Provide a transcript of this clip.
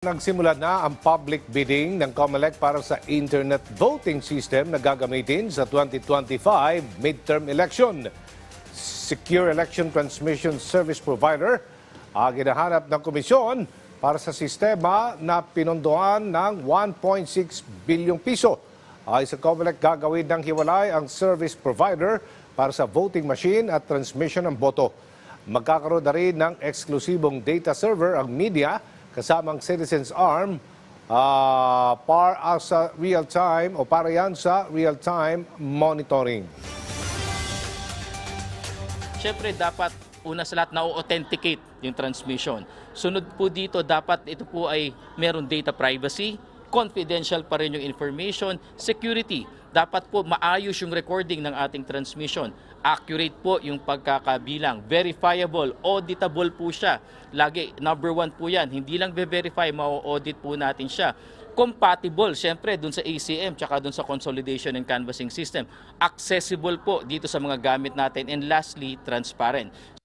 Nagsimula na ang public bidding ng COMELEC para sa internet voting system na gagamitin sa 2025 midterm election. Secure Election Transmission Service Provider ang hinahanap ng komisyon para sa sistema na pinondohan ng 1.6 bilyong piso. Ay sa COMELEC gagawin ng hiwalay ang service provider para sa voting machine at transmission ng boto. Magkakaroon na rin ng eksklusibong data server ang media kasamang Citizens Arm ah, para sa real-time o para yan sa real-time monitoring. Siyempre, dapat una sa lahat na-authenticate yung transmission. Sunod po dito, dapat ito po ay meron data privacy, confidential pa rin yung information, security. Dapat po maayos yung recording ng ating transmission. Accurate po yung pagkakabilang. Verifiable, auditable po siya. Lagi, number one po yan. Hindi lang be-verify, ma-audit po natin siya compatible syempre dun sa ACM tsaka dun sa consolidation and canvassing system. Accessible po dito sa mga gamit natin and lastly, transparent.